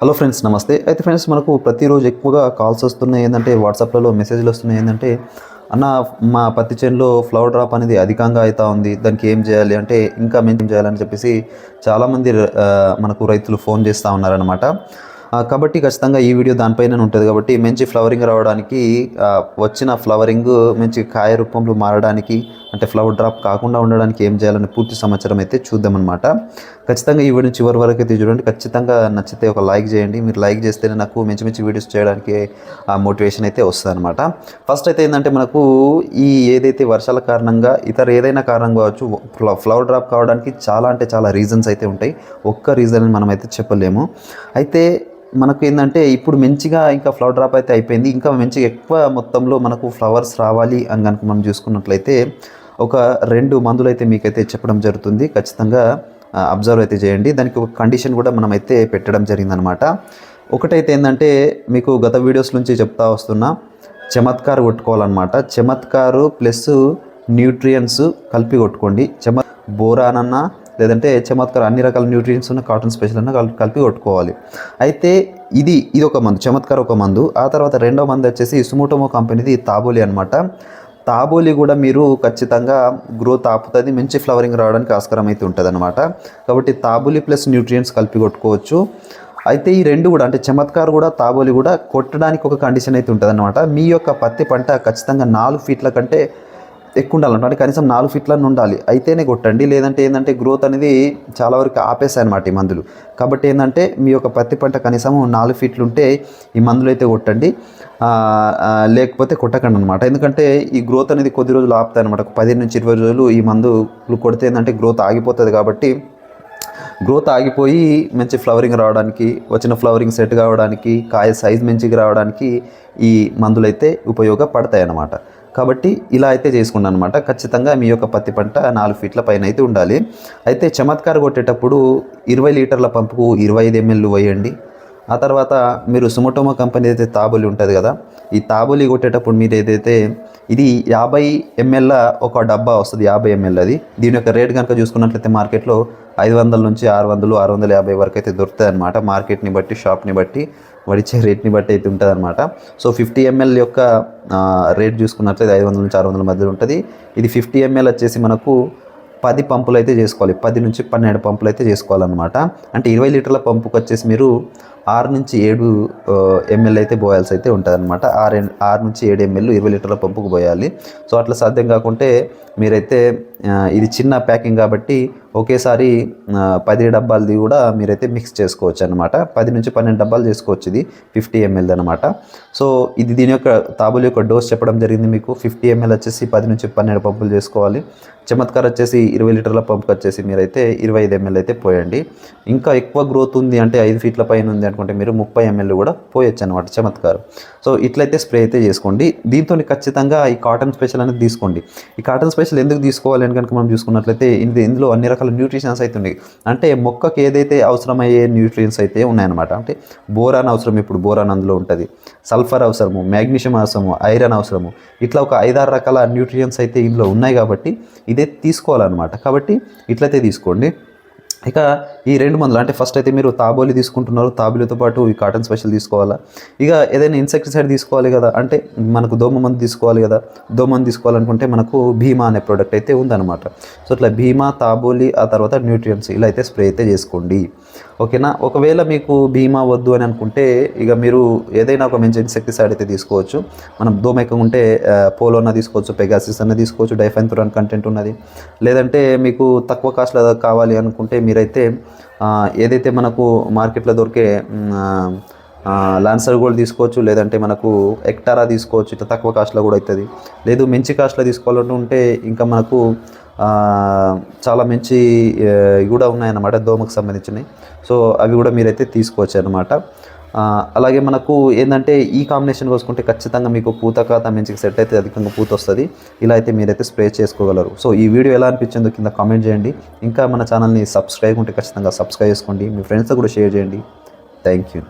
Hello friends నమస్తే. అయితే friends మనకు ప్రతిరోజు ఎక్కువగా కాల్స్ వస్తున్నాయి. ఏంటంటే వాట్సాప్లలో మెసేజ్లు వస్తున్నాయి. ఏంటంటే అన్న మా పత్తి చేనులో ఫ్లవర్ డ్రాప్ అనేది అధికంగా అవుతా ఉంది. దానికి ఏం చేయాలి అంటే ఇంకా మేము చేయాలని చెప్పేసి చాలామంది మనకు రైతులు ఫోన్ చేస్తూ ఉన్నారనమాట కాబట్టి ఖచ్చితంగా ఈ వీడియో దానిపైన ఉంటుంది. కాబట్టి మంచి ఫ్లవరింగ్ రావడానికి వచ్చిన ఫ్లవరింగ్ మంచి కాయ రూపంలో మారడానికి అంటే ఫ్లవర్ డ్రాప్ కాకుండా ఉండడానికి ఏం చేయాలని పూర్తి సమాచారం అయితే చూద్దామన్నమాట. ఖచ్చితంగా ఈ వీడియో చివరి వరకు అయితే చూడండి. ఖచ్చితంగా నచ్చితే ఒక లైక్ చేయండి. మీరు లైక్ చేస్తేనే నాకు మంచి మంచి వీడియోస్ చేయడానికి ఆ మోటివేషన్ అయితే వస్తుందనమాట ఫస్ట్ అయితే ఏంటంటే మనకు ఈ ఏదైతే వర్షాల కారణంగా ఇతర ఏదైనా కారణం కావచ్చు ఫ్లవర్ డ్రాప్ కావడానికి చాలా అంటే చాలా రీజన్స్ అయితే ఉంటాయి. ఒక్క రీజన్ అని మనం అయితే చెప్పలేము. అయితే మనకు ఏంటంటే ఇప్పుడు మంచిగా ఇంకా ఫ్లవర్ డ్రాప్ అయితే అయిపోయింది. ఇంకా మంచిగా ఎక్కువ మొత్తంలో మనకు ఫ్లవర్స్ రావాలి అని కనుక మనం చూసుకున్నట్లయితే ఒక రెండు మందులు అయితే మీకైతే చెప్పడం జరుగుతుంది. ఖచ్చితంగా అబ్జర్వ్ అయితే చేయండి. దానికి ఒక కండిషన్ కూడా మనం అయితే పెట్టడం జరిగిందనమాట. ఒకటైతే ఏంటంటే మీకు గత వీడియోస్ నుంచి చెప్తా వస్తున్నా చమత్కారు కొట్టుకోవాలన్నమాట. చమత్కారు ప్లస్ న్యూట్రియన్స్ కలిపి కొట్టుకోండి. చమ బోరాన్ అన్న లేదంటే చమత్కార్ అన్ని రకాల న్యూట్రియన్స్ ఉన్న కాటన్ స్పెషల్ అన్న కలిపి కొట్టుకోవాలి. అయితే ఇది ఇది ఒక మందు చమత్కార్ ఒక మందు. ఆ తర్వాత రెండో మందు వచ్చేసి సుమోటోమో కంపెనీది తాబోలి అనమాట తాబోలి కూడా మీరు ఖచ్చితంగా గ్రోత్ ఆపుతుంది మంచి ఫ్లవరింగ్ రావడానికి ఆస్కారం అయితే ఉంటుంది అనమాట కాబట్టి తాబోలి ప్లస్ న్యూట్రియంట్స్ కలిపి కొట్టుకోవచ్చు. అయితే ఈ రెండు కూడా అంటే చమత్కారు కూడా తాబోలి కూడా కొట్టడానికి ఒక కండిషన్ అయితే ఉంటుంది అనమాట మీ యొక్క పత్తి పంట ఖచ్చితంగా నాలుగు ఫీట్ల కంటే ఎక్కువ ఉండాలంట అంటే కనీసం నాలుగు ఫీట్ల ఉండాలి. అయితేనే కొట్టండి. లేదంటే ఏంటంటే గ్రోత్ అనేది చాలా వరకు ఆపేస్తాయి అనమాట ఈ మందులు. కాబట్టి ఏంటంటే మీ యొక్క పత్తి పంట కనీసం నాలుగు ఫీట్లు ఉంటే ఈ మందులు అయితే కొట్టండి. లేకపోతే కొట్టకండి అనమాట ఎందుకంటే ఈ గ్రోత్ అనేది కొద్ది రోజులు ఆపుతాయి అనమాట ఒక పదిహేను నుంచి ఇరవై రోజులు ఈ మందులు కొడితే ఏంటంటే గ్రోత్ ఆగిపోతుంది కాబట్టి గ్రోత్ ఆగిపోయి మంచి ఫ్లవరింగ్ రావడానికి వచ్చిన ఫ్లవరింగ్ సెట్ కావడానికి కాయ సైజ్ మంచిగా రావడానికి ఈ మందులైతే ఉపయోగపడతాయి అన్నమాట కాబట్టి ఇలా అయితే చేసుకున్నాను అనమాట ఖచ్చితంగా మీ యొక్క పత్తి పంట నాలుగు ఫీట్ల పైన అయితే ఉండాలి. అయితే చమత్కార కొట్టేటప్పుడు ఇరవై లీటర్ల పంపుకు ఇరవై ఐదు ఎంఎల్ వేయండి. ఆ తర్వాత మీరు సుమోటోమో కంపెనీ అయితే తాబోలి ఉంటుంది కదా ఈ తాబోలి కొట్టేటప్పుడు మీరు ఏదైతే ఇది యాభై ఎంఎల్ ఒక డబ్బా వస్తుంది యాభై ఎంఎల్ అది. దీని యొక్క రేట్ కనుక చూసుకున్నట్లయితే మార్కెట్లో ఐదు వందల నుంచి ఆరు వందలు ఆరు వందల యాభై వరకు అయితే దొరుకుతుంది అనమాట మార్కెట్ని బట్టి షాప్ని బట్టి. వడిచే రేట్ని బట్టి అయితే ఉంటుంది అనమాట సో ఫిఫ్టీ ఎంఎల్ యొక్క రేట్ చూసుకున్నట్లయితే ఐదు వందల నుంచి ఆరు వందల మధ్యలో ఉంటుంది. ఇది ఫిఫ్టీ ఎంఎల్ వచ్చేసి మనకు పది పంపులు అయితే చేసుకోవాలి. పది నుంచి పన్నెండు పంపులు అయితే చేసుకోవాలన్నమాట. అంటే ఇరవై లీటర్ల పంపుకి వచ్చేసి మీరు ఆరు నుంచి ఏడు ఎంఎల్ అయితే పోయాల్సి అయితే ఉంటుంది అనమాట ఆరు ఆరు నుంచి ఏడు ఎంఎల్ ఇరవై లీటర్ల పంపుకు పోయాలి సో అట్లా సాధ్యం కాకుంటే మీరైతే ఇది చిన్న ప్యాకింగ్ కాబట్టి ఒకేసారి పది డబ్బాలది కూడా మీరైతే మిక్స్ చేసుకోవచ్చు అనమాట పది నుంచి పన్నెండు డబ్బాలు చేసుకోవచ్చు ఇది ఫిఫ్టీ ఎంఎల్ అనమాట సో ఇది దీని యొక్క తాబుల యొక్క డోస్ చెప్పడం జరిగింది మీకు. ఫిఫ్టీ ఎంఎల్ వచ్చేసి పది నుంచి పన్నెండు పంపులు చేసుకోవాలి. చమత్కార్ వచ్చేసి ఇరవై లీటర్ల పంపుకి వచ్చేసి మీరైతే ఇరవై ఐదు ఎంఎల్ అయితే పోయండి. ఇంకా ఎక్కువ గ్రోత్ ఉంది అంటే ఐదు ఫీట్ల పైన ఉంది అనుకుంటే మీరు ముప్పై ఎంఎల్ కూడా పోయొచ్చు అనమాట చమత్కారు. సో ఇట్లయితే స్ప్రే అయితే చేసుకోండి. దీంతో ఖచ్చితంగా ఈ కాటన్ స్పెషల్ అనేది తీసుకోండి. ఈ కాటన్ స్పెషల్ ఎందుకు తీసుకోవాలి అని కనుక మనం చూసుకున్నట్లయితే ఇది ఇందులో అన్ని రకాల న్యూట్రిషన్స్ అయితే ఉన్నాయి. అంటే మొక్కకి ఏదైతే అవసరమయ్యే న్యూట్రియన్స్ అయితే ఉన్నాయన్నమాట. అంటే బోరాన్ అవసరం ఇప్పుడు బోరాన్ అందులో ఉంటుంది. సల్ఫర్ అవసరము మ్యాగ్నీషియం అవసరము ఐరన్ అవసరము. ఇట్లా ఒక ఐదారు రకాల న్యూట్రియన్స్ అయితే ఇందులో ఉన్నాయి కాబట్టి ఇదే తీసుకోవాలన్నమాట. కాబట్టి ఇట్లయితే తీసుకోండి. ఇక ఈ రెండు మందులు అంటే ఫస్ట్ అయితే మీరు తాబోలి తీసుకుంటున్నారు తాబోలితో పాటు ఈ కాటన్ స్పెషల్ తీసుకోవాలా? ఇక ఏదైనా ఇన్సెక్టిసైడ్ తీసుకోవాలి కదా అంటే మనకు దోమ మందు తీసుకోవాలి కదా దోమ మందు తీసుకోవాలనుకుంటే మనకు భీమా అనే ప్రోడక్ట్ అయితే ఉందన్నమాట. సో ఇట్లా భీమా తాబోలి ఆ తర్వాత న్యూట్రియన్స్ ఇలా అయితే స్ప్రే అయితే చేసుకోండి. ఓకేనా? ఒకవేళ మీకు భీమా వద్దు అని అనుకుంటే ఇక మీరు ఏదైనా ఒక మంచి ఇన్సెక్టిసైడ్ అయితే తీసుకోవచ్చు. మనం దోమ ఉంటే పోలో తీసుకోవచ్చు పెగాసిస్ అన్న తీసుకోవచ్చు డైఫెన్థురాన్ కంటెంట్ ఉన్నది. లేదంటే మీకు తక్కువ కాస్ట్లో కావాలి అనుకుంటే మీరైతే ఏదైతే మనకు మార్కెట్లో దొరికే లాన్సర్ గోల్డ్ తీసుకోవచ్చు లేదంటే మనకు ఎక్టారా తీసుకోవచ్చు ఇట్లా తక్కువ కాస్ట్లో కూడా అవుతుంది లేదు మంచి కాస్ట్లో తీసుకోవాలంటే ఇంకా మనకు చాలా మంచి కూడా ఉన్నాయన్నమాట దోమకు సంబంధించినవి. సో అవి కూడా మీరైతే తీసుకోవచ్చు అనమాట అలాగే మనకు ఏంటంటే ఈ కాంబినేషన్ కోసుకుంటే ఖచ్చితంగా మీకు పూత కాత మంచిగా సెట్ అయితే అధికంగా పూత వస్తుంది. ఇలా అయితే మీరైతే స్ప్రే చేసుకోగలరు. సో ఈ వీడియో ఎలా అనిపించిందో కింద కామెంట్ చేయండి. ఇంకా మన ఛానల్ని సబ్స్క్రైబ్ ఉంటే ఖచ్చితంగా సబ్స్క్రైబ్ చేసుకోండి. మీ ఫ్రెండ్స్తో కూడా షేర్ చేయండి. Thank you.